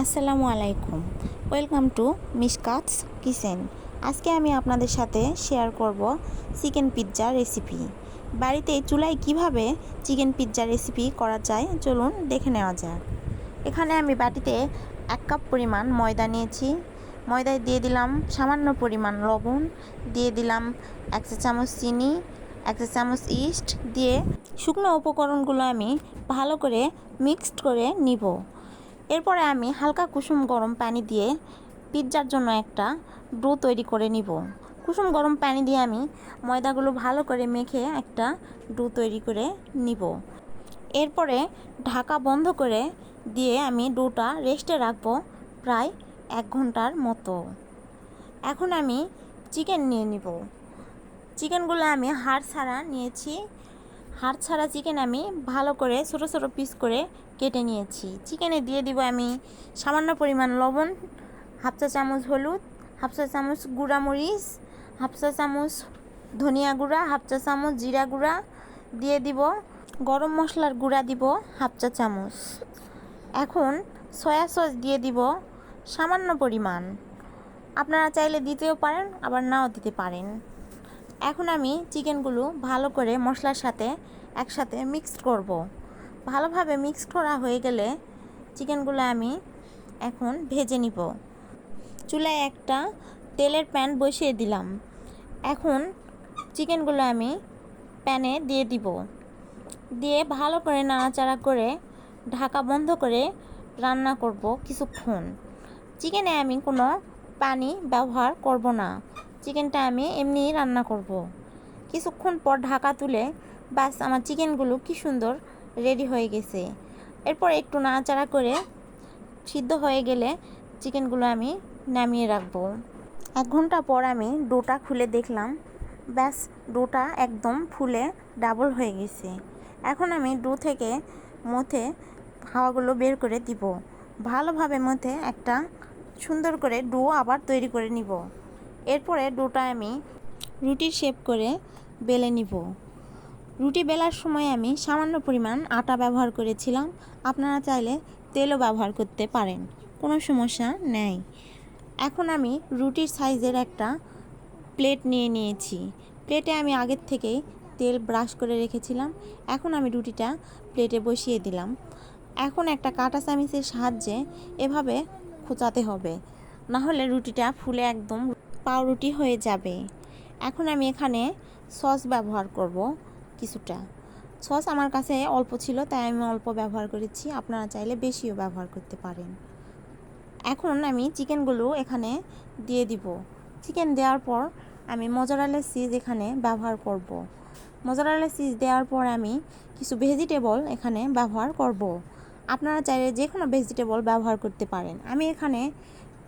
আসসালামু আলাইকুম। Welcome to মিসকাটস kitchen আজকে আমি আপনাদের সাথে শেয়ার করব চিকেন পিৎজা রেসিপি বাড়িতে চুলায় কীভাবে চিকেন পিৎজা রেসিপি করা যায় চলুন দেখে নেওয়া যাক। এখানে আমি বাটিতে এক কাপ পরিমাণ ময়দা নিয়েছি। ময়দায় দিয়ে দিলাম সামান্য পরিমাণ লবণ। দিয়ে দিলাম এক চা চামচ চিনি, এক চা চামচ ইস্ট দিয়ে শুকনো উপকরণগুলো আমি ভালো করে মিক্সড করে নিব। এরপরে আমি হালকা কুসুম গরম পানি দিয়ে পিৎজার জন্য একটা ডো তৈরি করে নিব। কুসুম গরম পানি দিয়ে আমি ময়দাগুলো ভালো করে মেখে একটা ডো তৈরি করে নিব। এরপরে ঢাকা বন্ধ করে দিয়ে আমি ডোটা রেস্টে রাখব প্রায় এক ঘণ্টার মতো। এখন আমি চিকেন নিয়ে নিব। চিকেনগুলো আমি হাড় ছাড়া নিয়েছি। হাড় ছাড়া চিকেন আমি ভালো করে ছোটো ছোটো পিস করে কেটে নিয়েছি। চিকেনে দিয়ে দিব আমি সামান্য পরিমাণ লবণ, হাফ চা চামচ হলুদ, হাফ চা চামচ গুঁড়া মরিচ হাফ চা চামচ ধনিয়া গুঁড়া, হাফ চা চামচ জিরা গুঁড়া দিয়ে দিব। গরম মশলার গুঁড়া দিব হাফ চা চামচ। এখন সয়া সস দিয়ে দিব সামান্য পরিমাণ। আপনারা চাইলে দিতেও পারেন, আবার নাও দিতে পারেন। এখন আমি চিকেনগুলো ভালো করে মশলার সাথে একসাথে মিক্স করব। ভালোভাবে মিক্স করা হয়ে গেলে চিকেনগুলো আমি এখন ভেজে নিব। চুলায় একটা তেলের প্যান বসিয়ে দিলাম। এখন চিকেনগুলো আমি প্যানে দিয়ে দিব। দিয়ে ভালো করে নাড়াচাড়া করে ঢাকা বন্ধ করে রান্না করব কিছুক্ষণ। চিকেনে আমি কোনো পানি ব্যবহার করব না। চিকেনটা আমি এমনিই রান্না করব। কিছুক্ষণ পর ঢাকা তুলে বাস আমার চিকেনগুলো কি সুন্দর রেডি হয়ে গেছে। এরপর একটু নাড়াচাড়া করে সিদ্ধ হয়ে গেলে চিকেনগুলো আমি নামিয়ে রাখব। এক ঘণ্টা পর আমি ডোটা খুলে দেখলাম। ব্যাস, ডোটা একদম ফুলে ডাবল হয়ে গেছে। এখন আমি ডো থেকে মধ্যে হাওয়াগুলো বের করে দিব। ভালোভাবে মধ্যে একটা সুন্দর করে ডো আবার তৈরি করে নিব। এরপরে ডোটা আমি রুটির শেপ করে বেলে নিব। রুটি বেলার সময় আমি সামান্য পরিমাণ আটা ব্যবহার করেছিলাম। আপনারা চাইলে তেলও ব্যবহার করতে পারেন, কোনো সমস্যা নেই। এখন আমি রুটির সাইজের একটা প্লেট নিয়ে নিয়েছি। প্লেটে আমি আগের থেকেই তেল ব্রাশ করে রেখেছিলাম। এখন আমি রুটিটা প্লেটে বসিয়ে দিলাম। এখন একটা কাঁটা চামিচের সাহায্যে এভাবে খোঁচাতে হবে। না হলে রুটিটা ফুলে একদম পাউরুটি হয়ে যাবে। এখন আমি এখানে সস ব্যবহার করব কিছুটা। সস আমার কাছে অল্প ছিল, তাই আমি অল্প ব্যবহার করেছি। আপনারা চাইলে বেশিও ব্যবহার করতে পারেন। এখন আমি চিকেনগুলো এখানে দিয়ে দিব। চিকেন দেওয়ার পর আমি মজারালের সিজ এখানে ব্যবহার করব। মজারালের সিজ দেওয়ার পর আমি কিছু ভেজিটেবল এখানে ব্যবহার করব। আপনারা চাইলে যে কোনো ভেজিটেবল ব্যবহার করতে পারেন। আমি এখানে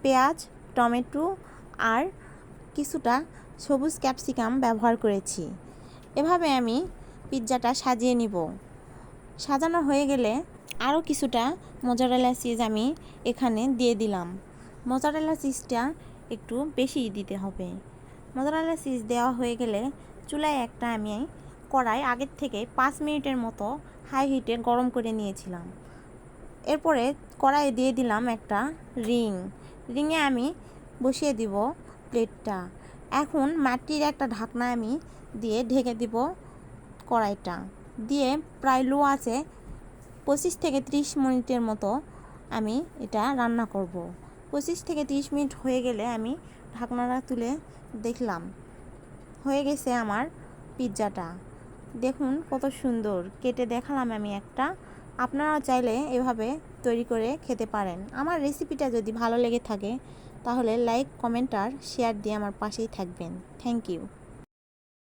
পেঁয়াজ, টমেটো আর কিছুটা সবুজ ক্যাপসিকাম ব্যবহার করেছি। এভাবে আমি পিৎজাটা সাজিয়ে নিব। সাজানো হয়ে গেলে আরও কিছুটা মোজারেলা চিজ আমি এখানে দিয়ে দিলাম। মোজারেলা চিজটা একটু বেশি দিতে হবে। মোজারেলা চিজ দেওয়া হয়ে গেলে চুলায় একটা আমি কড়াই আগের থেকে পাঁচ মিনিটের মতো হাই হিটে গরম করে নিয়েছিলাম। এরপরে কড়াইয়ে দিয়ে দিলাম একটা রিং। রিংয়ে আমি বসিয়ে দিব প্লেটটা। এখন মাটির একটা ঢাকনা আমি দিয়ে ঢেকে দিব কড়াইটা। দিয়ে প্রায় লো আছে পঁচিশ থেকে ত্রিশ মিনিটের মতো আমি এটা রান্না করব। পঁচিশ থেকে ত্রিশ মিনিট হয়ে গেলে আমি ঢাকনাটা তুলে দেখলাম। হয়ে গেছে আমার পিৎজাটা। দেখুন কত সুন্দর। কেটে দেখালাম আমি একটা। আপনারা চাইলে এভাবে তৈরি করে খেতে পারেন। আমার রেসিপিটা যদি ভালো লেগে থাকে তাহলে লাইক কমেন্ট আর শেয়ার দিয়ে আমার পাশেই থাকবেন। Thank you.